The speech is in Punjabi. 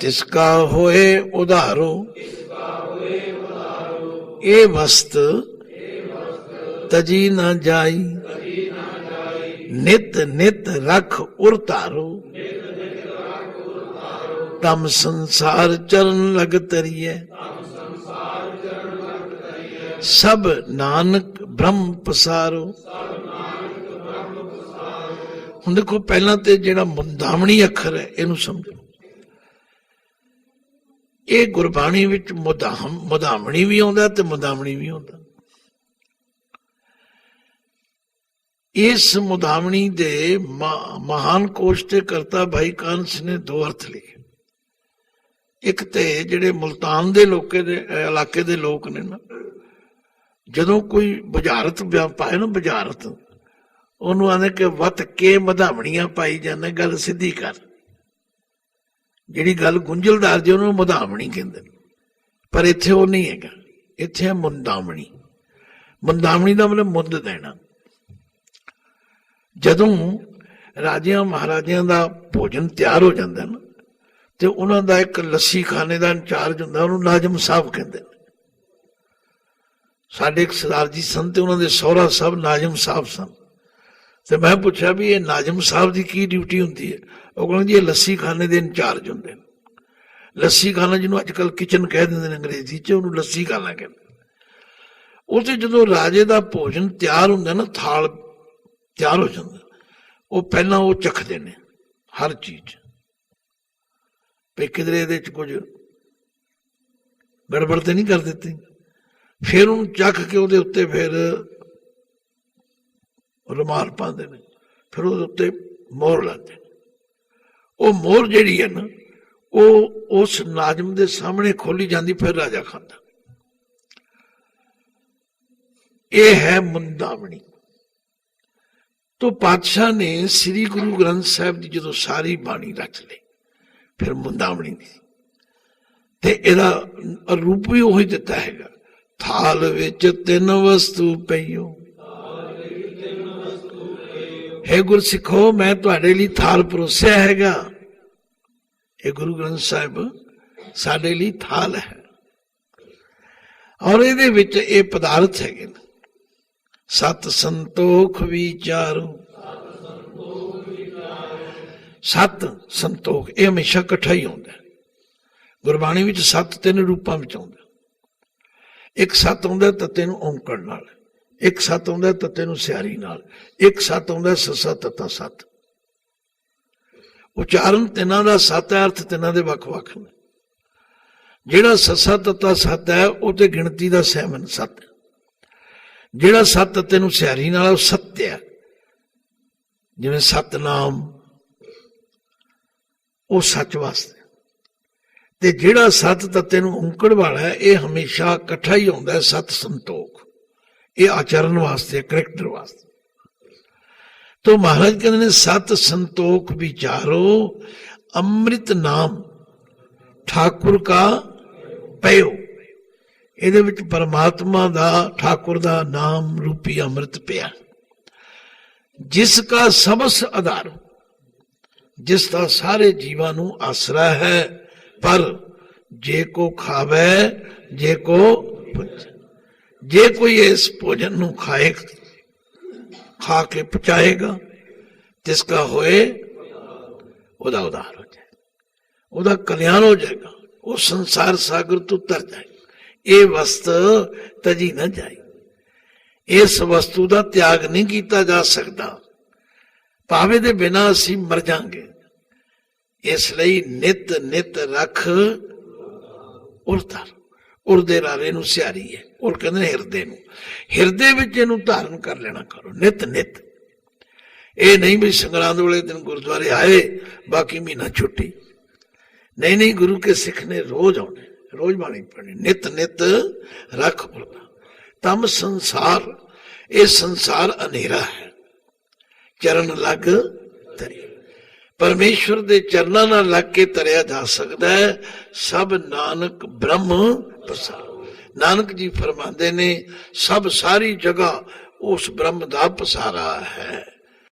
ਤਿਸਕਾ ਹੋਏ ਉਧਾਰੋ, ਇਹ ਵਸਤ ਤਜੀ ਨਾ ਜਾਈ। ਨਿਤ ਨਿਤ ਰਖ ਉਰ ਤਾਰੋ ਤਮ ਸੰਸਾਰ ਚਰਨ ਲਗ ਤਰੀਏ ਸਭ ਨਾਨਕ ਬ੍ਰਹਮ ਪਸਾਰੋ ਹੁਣ ਦੇਖੋ, ਪਹਿਲਾਂ ਤੇ ਜਿਹੜਾ ਮੁੰਦਾਮਣੀ ਅੱਖਰ ਹੈ, ਇਹਨੂੰ ਸਮਝੋ। ਇਹ ਗੁਰਬਾਣੀ ਵਿੱਚ ਮੁਦਾਹਮ ਮੁਦਾਮਣੀ ਵੀ ਆਉਂਦਾ ਤੇ ਮੁਦਾਮਣੀ ਵੀ ਆਉਂਦਾ। ਇਸ ਮੁਦਾਮਣੀ ਦੇ ਮਾ- ਮਹਾਨ ਕੋਸ਼ ਤੇ ਕਰਤਾ ਭਾਈ ਕਾਨਸ ਨੇ ਦੋ ਅਰਥ ਲਏ ਇੱਕ ਤੇ ਜਿਹੜੇ ਮੁਲਤਾਨ ਦੇ ਲੋਕੇ ਦੇ ਇਲਾਕੇ ਦੇ ਲੋਕ ਨੇ ਨਾ, ਜਦੋਂ ਕੋਈ ਬੁਝਾਰਤ ਵਿਆ- ਪਾਏ ਨਾ, ਬੁਝਾਰਤ ਉਹਨੂੰ ਆਂਦੇ ਕਿ ਵਤ ਕੇ ਮਧਾਵਣੀਆਂ ਪਾਈ ਜਾਂਦੇ, ਗੱਲ ਸਿੱਧੀ ਕਰ। ਜਿਹੜੀ ਗੱਲ ਗੁੰਝਲਦਾਰ ਜੀ ਉਹਨੂੰ ਮਧਾਵਣੀ ਕਹਿੰਦੇ ਨੇ। ਪਰ ਇੱਥੇ ਉਹ ਨਹੀਂ ਹੈਗਾ। ਇੱਥੇ ਹੈ ਮੁੰਦਾਵਣੀ। ਮੁੰਦਾਵਣੀ ਦਾ ਮਤਲਬ ਮੁੰਦ ਦੇਣਾ। ਜਦੋਂ ਰਾਜਿਆਂ ਮਹਾਰਾਜਿਆਂ ਦਾ ਭੋਜਨ ਤਿਆਰ ਹੋ ਜਾਂਦਾ ਨਾ, ਤੇ ਉਹਨਾਂ ਦਾ ਇੱਕ ਲੱਸੀ ਖਾਨੇ ਦਾ ਇੰਚਾਰਜ ਹੁੰਦਾ, ਉਹਨੂੰ ਨਾਜਮ ਸਾਹਿਬ ਕਹਿੰਦੇ ਨੇ। ਸਾਡੇ ਇੱਕ ਸਰਦਾਰ ਜੀ ਸਨ ਤੇ ਉਹਨਾਂ ਦੇ ਸਹੁਰਾ ਸਾਹਿਬ ਨਾਜਮ ਸਾਹਿਬ ਸਨ। ਤੇ ਮੈਂ ਪੁੱਛਿਆ ਵੀ ਇਹ ਨਾਜਮ ਸਾਹਿਬ ਦੀ ਕੀ ਡਿਊਟੀ ਹੁੰਦੀ ਹੈ? ਉਹ ਕਹਿੰਦੇ ਜੀ, ਇਹ ਲੱਸੀ ਖਾਨੇ ਦੇ ਇੰਚਾਰਜ ਹੁੰਦੇ ਨੇ। ਲੱਸੀ ਖਾਨਾ ਜਿਹਨੂੰ ਅੱਜ ਕੱਲ ਕਿਚਨ ਕਹਿ ਦਿੰਦੇ ਨੇ ਅੰਗਰੇਜ਼ੀ ਚ, ਉਹਨੂੰ ਲੱਸੀ ਖਾਨਾ ਕਹਿੰਦੇ ਉਸੇ ਜਦੋਂ ਰਾਜੇ ਦਾ ਭੋਜਨ ਤਿਆਰ ਹੁੰਦਾ ਨਾ, ਥਾਲ ਤਿਆਰ ਹੋ ਜਾਂਦਾ, ਉਹ ਪਹਿਲਾਂ ਉਹ ਚੱਖਦੇ ਨੇ, ਹਰ ਚੀਜ਼ ਵੀ ਕਿਧਰੇ ਇਹਦੇ ਚ ਕੁਝ ਗੜਬੜ ਤੇ ਨਹੀਂ ਕਰ ਦਿੱਤੀ। ਫਿਰ ਉਹਨੂੰ ਚੱਖ ਕੇ ਉਹਦੇ ਉੱਤੇ ਫਿਰ ਰੁਮਾਲ ਪਾਉਂਦੇ ਨੇ, ਫਿਰ ਉਹਦੇ ਉੱਤੇ ਮੋਹਰ ਲਾਉਂਦੇ ਨੇ। ਉਹ ਮੋਹਰ ਜਿਹੜੀ ਹੈ ਨਾ, ਉਹ ਉਸ ਨਾਜ਼ਮ ਦੇ ਸਾਹਮਣੇ ਖੋਲੀ ਜਾਂਦੀ, ਫਿਰ ਰਾਜਾ ਖਾਂਦਾ। ਇਹ ਹੈ ਮੁੰਦਾਵਣੀ। ਤੋ ਪਾਤਸ਼ਾਹ ਨੇ ਸ੍ਰੀ ਗੁਰੂ ਗ੍ਰੰਥ ਸਾਹਿਬ ਦੀ ਜਦੋਂ ਸਾਰੀ ਬਾਣੀ ਰਚ ਲਈ, ਫਿਰ ਮੁੰਦਾਵਣੀ ਦੀ। ਤੇ ਇਹਦਾ ਰੂਪ ਵੀ ਉਹੀ ਦਿੱਤਾ ਹੈਗਾ। ਥਾਲ ਵਿੱਚ ਤਿੰਨ ਵਸਤੂ ਪਈਓ ਹੈ ਗੁਰਸਿੱਖੋ, ਮੈਂ ਤੁਹਾਡੇ ਲਈ ਥਾਲ ਪਰੋਸਿਆ ਹੈਗਾ। ਇਹ ਗੁਰੂ ਗ੍ਰੰਥ ਸਾਹਿਬ ਸਾਡੇ ਲਈ ਥਾਲ ਹੈ। ਔਰ ਇਹਦੇ ਵਿੱਚ ਇਹ ਪਦਾਰਥ ਹੈਗੇ ਨੇ। ਸਤ ਸੰਤੋਖ ਵਿਚਾਰੋ। ਸਤ ਸੰਤੋਖ, ਇਹ ਹਮੇਸ਼ਾ ਇਕੱਠਾ ਹੀ ਹੁੰਦਾ ਗੁਰਬਾਣੀ ਵਿੱਚ ਸਤ ਤਿੰਨ ਰੂਪਾਂ ਵਿੱਚ ਆਉਂਦਾ ਇੱਕ ਸਤ ਆਉਂਦਾ ਤੱਤੇ ਨੂੰ ਔਂਕੜ ਨਾਲ। ਇੱਕ ਸੱਤ ਆਉਂਦਾ ਤੱਤੇ ਨੂੰ ਸਿਆਰੀ ਨਾਲ, ਇੱਕ ਸੱਤ ਆਉਂਦਾ ਸੱਸਾ ਤੱਤਾ ਸੱਤ। ਉਚਾਰਨ ਤਿੰਨਾਂ ਦਾ ਸੱਤ ਹੈ, ਅਰਥ ਤਿੰਨਾਂ ਦੇ ਵੱਖ-ਵੱਖ ਨੇ। ਜਿਹੜਾ ਸੱਸਾ ਤੱਤਾ ਸੱਤ ਹੈ, ਉਹ ਤੇ ਗਿਣਤੀ ਦਾ ਸਹਿਮਨ ਸਤ ਜਿਹੜਾ ਸੱਤ ਤੱਤੇ ਨੂੰ ਸਿਆਰੀ ਨਾਲ, ਉਹ ਸੱਤ ਹੈ। ਜਿਵੇਂ ਸਤਨਾਮ, ਉਹ ਸੱਚ ਵਾਸਤੇ ਤੇ ਜਿਹੜਾ ਸੱਤ ਤੱਤੇ ਨੂੰ ਔਂਕੜ ਵਾਲਾ ਇਹ ਹਮੇਸ਼ਾ ਇਕੱਠਾ ਹੀ ਆਉਂਦਾ ਹੈ ਸਤ ਸੰਤੋਖ। ਇਹ ਆਚਰਨ ਵਾਸਤੇ ਕਰੈਕਟਰ ਵਾਸਤੇ। ਤੋ ਮਹਾਰਾਜ ਕਹਿੰਦੇ ਨੇ, ਸਤ ਸੰਤੋਖ ਵਿਚਾਰੋ, ਅੰਮ੍ਰਿਤ ਨਾਮ ਠਾਕੁਰ ਕਾ ਪਇਓ। ਇਹਦੇ ਵਿੱਚ ਪਰਮਾਤਮਾ ਦਾ, ਠਾਕੁਰ ਦਾ ਨਾਮ ਰੂਪੀ ਅੰਮ੍ਰਿਤ ਪਿਆ। ਜਿਸ ਕਾ ਸਬਸ ਆਧਾਰ ਜਿਸ ਦਾ ਸਾਰੇ ਜੀਵਾਂ ਨੂੰ ਆਸਰਾ ਹੈ, ਪਰ ਜੇ ਕੋ ਖਾਵੇ, ਜੇ ਕੋ ਪੁੱਛੇ। ਜੇ ਕੋਈ ਇਸ ਭੋਜਨ ਨੂੰ ਖਾਏ, ਖਾ ਕੇ ਪਚਾਏਗਾ, ਜਿਸ ਕਾ ਹੋਏ, ਉਹਦਾ ਉਧਾਰ ਹੋ ਜਾਏ ਉਹਦਾ ਕਲਿਆਣ ਹੋ ਜਾਏਗਾ। ਉਹ ਸੰਸਾਰ ਸਾਗਰ ਤੋਂ ਤਰ ਜਾਏ ਇਹ ਵਸਤ ਤਜੀ ਨਾ ਜਾਏ। ਇਸ ਵਸਤੂ ਦਾ ਤਿਆਗ ਨਹੀਂ ਕੀਤਾ ਜਾ ਸਕਦਾ। ਭਾਵੇਂ ਦੇ ਬਿਨਾ ਅਸੀਂ ਮਰ ਜਾਾਂਗੇ। ਇਸ ਲਈ ਨਿਤ ਨਿਤ ਰੱਖ ਉਰਤਾਰ। ਉਰਦੇ ਰਾਰੇ ਨੂੰ ਸਿਆਰੀ ਹੈ। ਉਹ ਕਹਿੰਦੇ ਨੇ ਹਿਰਦੇ ਨੂੰ। ਹਿਰਦੇ ਵਿੱਚ ਇਹਨੂੰ ਧਾਰਨ ਕਰ ਲੈਣਾ ਕਰੋ। ਨਿਤ ਨਿਤ। ਇਹ ਨਹੀਂ ਵੀ ਸੰਗਰਾਂਦ ਵਾਲੇ ਦਿਨ ਗੁਰਦੁਆਰੇ ਆਏ, ਬਾਕੀ ਮਹੀਨਾ ਛੁੱਟੀ। ਨਹੀਂ ਨਹੀਂ, ਗੁਰੂ ਕੇ ਸਿੱਖ ਨੇ ਰੋਜ਼ ਆਉਣੇ ਰੋਜ਼ ਬਾਣੀ ਪੜ੍ਹਨੀ ਨਿਤ ਨਿਤ ਰੱਖ ਪਰਦਾ ਤਮ ਸੰਸਾਰ, ਇਹ ਸੰਸਾਰ ਹਨੇਰਾ ਹੈ। ਚਰਨ ਲੱਗ ਤਰੀ ਪਰਮੇਸ਼ਵਰ ਦੇ ਚਰਨਾਂ ਨਾਲ ਲੱਗ ਕੇ ਤਰਿਆ ਜਾ ਸਕਦਾ ਹੈ। ਸਭ ਨਾਨਕ ਬ੍ਰਹਮ ਪ੍ਰਸਾਦ ਨਾਨਕ ਜੀ ਫਰਮਾਉਂਦੇ ਨੇ, ਸਭ ਸਾਰੀ ਜਗ੍ਹਾ ਉਸ ਬ੍ਰਹਮ ਦਾ ਪਸਾਰਾ ਹੈ।